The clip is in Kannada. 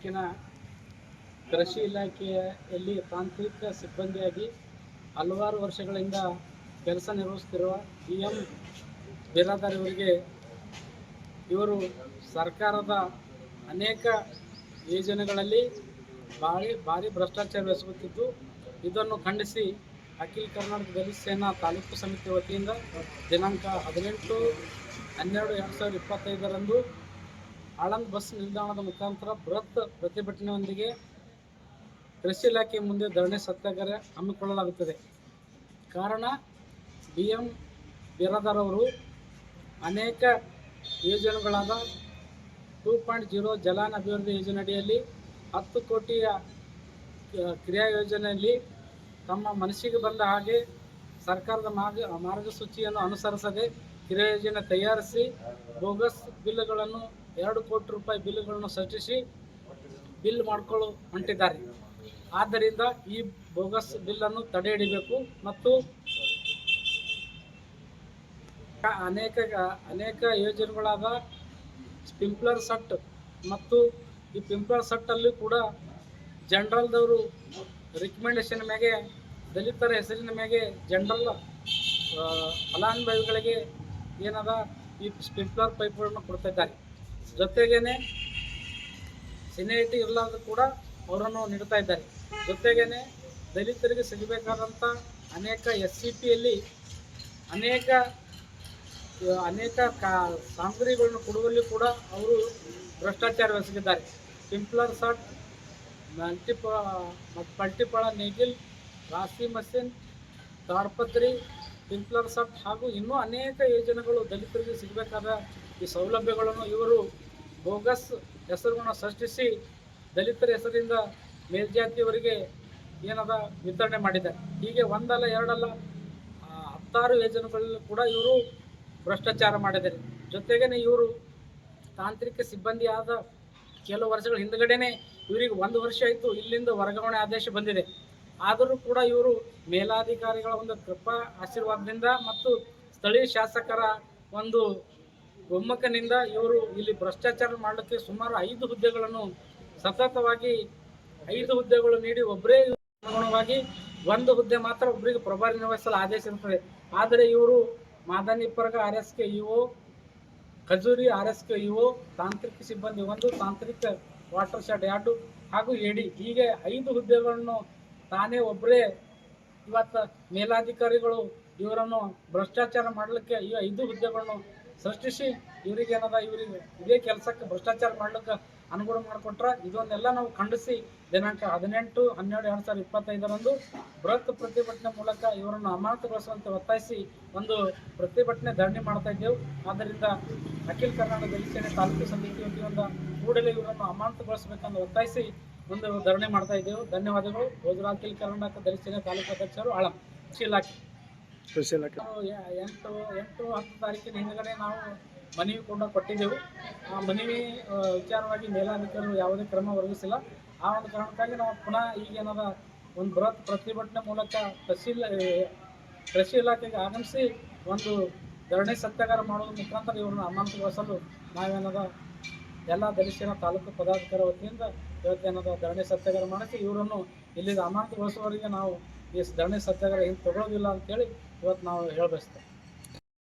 ತಾಲೂಕಿನ ಕೃಷಿ ಇಲಾಖೆಯಲ್ಲಿ ತಾಂತ್ರಿಕ ಸಿಬ್ಬಂದಿಯಾಗಿ ಹಲವಾರು ವರ್ಷಗಳಿಂದ ಕೆಲಸ ನಿರ್ವಹಿಸುತ್ತಿರುವ ಪಿ ಎಂ ಬಿರಾದಾರ್ ಇವರು ಸರ್ಕಾರದ ಅನೇಕ ಯೋಜನೆಗಳಲ್ಲಿ ಭಾರಿ ಭಾರಿ ಭ್ರಷ್ಟಾಚಾರ ಎಸಗುತ್ತಿದ್ದು ಇದನ್ನು ಖಂಡಿಸಿ ಅಖಿಲ ಕರ್ನಾಟಕ ದಲಿತ ಸೇನಾ ತಾಲೂಕು ಸಮಿತಿ ವತಿಯಿಂದ ದಿನಾಂಕ ಹದಿನೆಂಟು, ಹನ್ನೆರಡು, ಎರಡು ಸಾವಿರದ ಇಪ್ಪತ್ತೈದರಂದು ಆಳಂದ್ ಬಸ್ ನಿಲ್ದಾಣದ ಮುಖಾಂತರ ಬೃಹತ್ ಪ್ರತಿಭಟನೆಯೊಂದಿಗೆ ಕೃಷಿ ಇಲಾಖೆ ಮುಂದೆ ಧರಣಿ ಸತ್ಯಾಗ್ರಹ ಹಮ್ಮಿಕೊಳ್ಳಲಾಗುತ್ತದೆ. ಕಾರಣ ಬಿ ಎಂ ಬಿರಾದರವರು ಅನೇಕ ಯೋಜನೆಗಳಾದ ಟೂ ಪಾಯಿಂಟ್ ಜೀರೋ ಜಲಾನ್ ಅಭಿವೃದ್ಧಿ ಯೋಜನೆ ಅಡಿಯಲ್ಲಿ ಹತ್ತು ಕೋಟಿಯ ಕ್ರಿಯಾ ಯೋಜನೆಯಲ್ಲಿ ತಮ್ಮ ಮನಸ್ಸಿಗೆ ಬಂದ ಹಾಗೆ ಸರ್ಕಾರದ ಮಾರ್ಗ, ಮಾರ್ಗಸೂಚಿಯನ್ನು ಅನುಸರಿಸದೆ ಕ್ರಿಯಾ ಯೋಜನೆ ತಯಾರಿಸಿ ಬೋಗಸ್ ಬಿಲ್ಗಳನ್ನು ಎರಡು ಕೋಟಿ ರೂಪಾಯಿ ಬಿಲ್ಗಳನ್ನು ಸೃಷ್ಟಿಸಿ ಬಿಲ್ ಮಾಡಿಕೊಳ್ಳು ಹೊಂಟಿದ್ದಾರೆ. ಆದ್ದರಿಂದ ಈ ಬೋಗಸ್ ಬಿಲ್ಲನ್ನು ತಡೆ ಹಿಡಿಬೇಕು ಮತ್ತು ಅನೇಕ ಅನೇಕ ಯೋಜನೆಗಳಾದ ಪಿಂಪ್ಲರ್ ಸಟ್ ಮತ್ತು ಈ ಪಿಂಪ್ಲರ್ ಸಟ್ಟಲ್ಲಿ ಕೂಡ ಜನರಲ್ದವರು ರಿಕಮೆಂಡೇಶನ್ ಮೇಲೆ ದಲಿತರ ಹೆಸರಿನ ಮೇಲೆ ಜನರಲ್ ಫಲಾನುಭವಿಗಳಿಗೆ ಏನದ ಈ ಸ್ಪಿಂಪ್ಲರ್ ಪೈಪ್ಗಳನ್ನು ಕೊಡ್ತಾ ಇದ್ದಾರೆ. ಜೊತೆಗೇನೆ ಸೀನಿಯರಿಟಿ ಇರಲಾರ್ದು ಕೂಡ ಅವರನ್ನು ನೀಡ್ತಾ ಇದ್ದಾರೆ. ಜೊತೆಗೇನೆ ದಲಿತರಿಗೆ ಸಿಗಬೇಕಾದಂಥ ಅನೇಕ ಎಸ್ ಸಿ ಪಿಯಲ್ಲಿ ಅನೇಕ ಅನೇಕ ಕಾ ಸಾಮಗ್ರಿಗಳನ್ನು ಕೊಡುವಲ್ಲಿ ಕೂಡ ಅವರು ಭ್ರಷ್ಟಾಚಾರವೆಸಗಿದ್ದಾರೆ ಪಿಂಪ್ಲರ್ ಸಾಟ್, ಮಲ್ಟಿಪ ಮಲ್ಟಿಪಳ ನೇಗಿಲ್ ರಾಶಿ ಮಷಿನ್ ತಾಡ್ಪತ್ರಿ, ಪಿಂಪ್ಲರ್ ಸಾಟ್ ಹಾಗೂ ಇನ್ನೂ ಅನೇಕ ಯೋಜನೆಗಳು ದಲಿತರಿಗೆ ಸಿಗಬೇಕಾದ ಈ ಸೌಲಭ್ಯಗಳನ್ನು ಇವರು ಬೋಗಸ್ ಹೆಸರುಗಳನ್ನು ಸೃಷ್ಟಿಸಿ ದಲಿತರ ಹೆಸರಿಂದ ಮೇಲ್ಜಾತಿಯವರಿಗೆ ಏನದ ವಿತರಣೆ ಮಾಡಿದ್ದಾರೆ. ಹೀಗೆ ಒಂದಲ್ಲ ಎರಡಲ್ಲ ಹತ್ತಾರು ಯೋಜನೆಗಳಲ್ಲೂ ಕೂಡ ಇವರು ಭ್ರಷ್ಟಾಚಾರ ಮಾಡಿದ್ದಾರೆ. ಜೊತೆಗೇನೆ ಇವರು ತಾಂತ್ರಿಕ ಸಿಬ್ಬಂದಿ ಆದ ಕೆಲವು ವರ್ಷಗಳ ಹಿಂದ್ಗಡೆನೆ ಇವರಿಗೆ ಒಂದು ವರ್ಷ ಆಯಿತು, ಇಲ್ಲಿಂದ ವರ್ಗಾವಣೆ ಆದೇಶ ಬಂದಿದೆ. ಆದರೂ ಕೂಡ ಇವರು ಮೇಲಾಧಿಕಾರಿಗಳ ಒಂದು ಕೃಪಾ ಆಶೀರ್ವಾದದಿಂದ ಮತ್ತು ಸ್ಥಳೀಯ ಶಾಸಕರ ಒಂದು ಒಮ್ಮಕ್ಕನಿಂದ ಇವರು ಇಲ್ಲಿ ಭ್ರಷ್ಟಾಚಾರ ಮಾಡಲಿಕ್ಕೆ ಸುಮಾರು ಐದು ಹುದ್ದೆಗಳನ್ನು ಸತತವಾಗಿ ಐದು ಹುದ್ದೆಗಳು ನೀಡಿ ಒಬ್ಬರೇ ಅನುಗುಣವಾಗಿ ಒಂದು ಹುದ್ದೆ ಮಾತ್ರ ಒಬ್ಬರಿಗೆ ಪ್ರಭಾರಿ ನಿರ್ವಹಿಸಲು ಆದೇಶ ಇರ್ತದೆ. ಆದರೆ ಇವರು ಮಾದನಿಪರ್ಗ ಆರ್ ಎಸ್ ಕೆ ಇಒ ಖಜೂರಿ ಆರ್ ಎಸ್ ಕೆ ಇಒ ತಾಂತ್ರಿಕ ಸಿಬ್ಬಂದಿ ಒಂದು, ತಾಂತ್ರಿಕ ವಾಟರ್ ಶೆಡ್ ಎರಡು ಹಾಗೂ ಎಡಿ ಹೀಗೆ ಐದು ಹುದ್ದೆಗಳನ್ನು ತಾನೇ ಒಬ್ಬರೇ ಇವತ್ತು ಮೇಲಾಧಿಕಾರಿಗಳು ಇವರನ್ನು ಭ್ರಷ್ಟಾಚಾರ ಮಾಡಲಿಕ್ಕೆ ಈ ಐದು ಹುದ್ದೆಗಳನ್ನು ಸೃಷ್ಟಿಸಿ ಇವರಿಗೆ ಏನದ, ಇವರಿಗೆ ಇದೇ ಕೆಲಸಕ್ಕೆ ಭ್ರಷ್ಟಾಚಾರ ಮಾಡ್ಲಿಕ್ಕೆ ಅನುಗುಣ ಮಾಡಿಕೊಟ್ರೆ ಇದನ್ನೆಲ್ಲ ನಾವು ಖಂಡಿಸಿ ದಿನಾಂಕ ಹದಿನೆಂಟು, ಹನ್ನೆರಡು, ಎರಡು ಸಾವಿರದ ಇಪ್ಪತ್ತೈದರಂದು ಬೃಹತ್ ಪ್ರತಿಭಟನೆ ಮೂಲಕ ಇವರನ್ನು ಅಮಾನತುಗೊಳಿಸುವಂತೆ ಒತ್ತಾಯಿಸಿ ಒಂದು ಪ್ರತಿಭಟನೆ ಧರಣಿ ಮಾಡ್ತಾ ಇದ್ದೆವು. ಆದ್ದರಿಂದ ಅಖಿಲ ಕರ್ನಾಟಕ ದಲಿತ ತಾಲೂಕು ಸಮಿತಿ ವತಿಯಿಂದ ಕೂಡಲೇ ಇವರನ್ನು ಅಮಾನತುಗೊಳಿಸಬೇಕೆಂದು ಒತ್ತಾಯಿಸಿ ಒಂದು ಧರಣಿ ಮಾಡ್ತಾ ಇದ್ದೆವು. ಧನ್ಯವಾದಗಳು. ಹೋದ್ರ ಅಖಿಲ ಕರ್ನಾಟಕ ದಲಿತ ತಾಲೂಕು ಅಧ್ಯಕ್ಷರು ಆಳಂ ಕೃಷಿ ಇಲಾಖೆ ಆಗಿ. ಎ- ಎಂಟು ಎಂಟು ಹತ್ತು ತಾರೀಕಿನ ಹಿಂದ್ಗಡೆ ನಾವು ಮನವಿ ಕೂಡ ಕೊಟ್ಟಿದ್ದೆವು. ಆ ಮನವಿ ವಿಚಾರವಾಗಿ ಮೇಲಾಧಿಕಾರಿಗಳು ಯಾವುದೇ ಕ್ರಮ ಒದಗಿಸಿಲ್ಲ. ಆ ಒಂದು ಕಾರಣಕ್ಕಾಗಿ ನಾವು ಪುನಃ ಈಗೇನದ ಒಂದು ಬೃಹತ್ ಪ್ರತಿಭಟನೆ ಮೂಲಕ ಇಲಾ- ಕೃಷಿ ಇಲಾಖೆಗೆ ಆಗಮಿಸಿ ಒಂದು ಧರಣಿ ಸತ್ಯಾಗಾರ ಮಾಡುವ ಮುಖಾಂತರ ಇವರನ್ನು ಅಮಾನತುಗೊಳಿಸಲು ನಾವೇನದ ಎಲ್ಲ ದಲಿತರ ತಾಲೂಕು ಪದಾಧಿಕಾರಿ ವತಿಯಿಂದ ಇವತ್ತೇನದ ಧರಣಿ ಸತ್ಯಾಗಾರ ಮಾಡಿಸಿ ಇವರನ್ನು ಇಲ್ಲಿಗೆ ಅಮಾನತುಗೊಳಿಸುವವರಿಗೆ ನಾವು ಈ ಧರಣಿ ಸತ್ಯಾಗ್ರಹ ಹಿಂದೆ ತಗೊಳ್ಳೋದಿಲ್ಲ ಅಂತೇಳಿ ಇವತ್ತು ನಾವು ಹೇಳಬಯಸ್ತೇವೆ.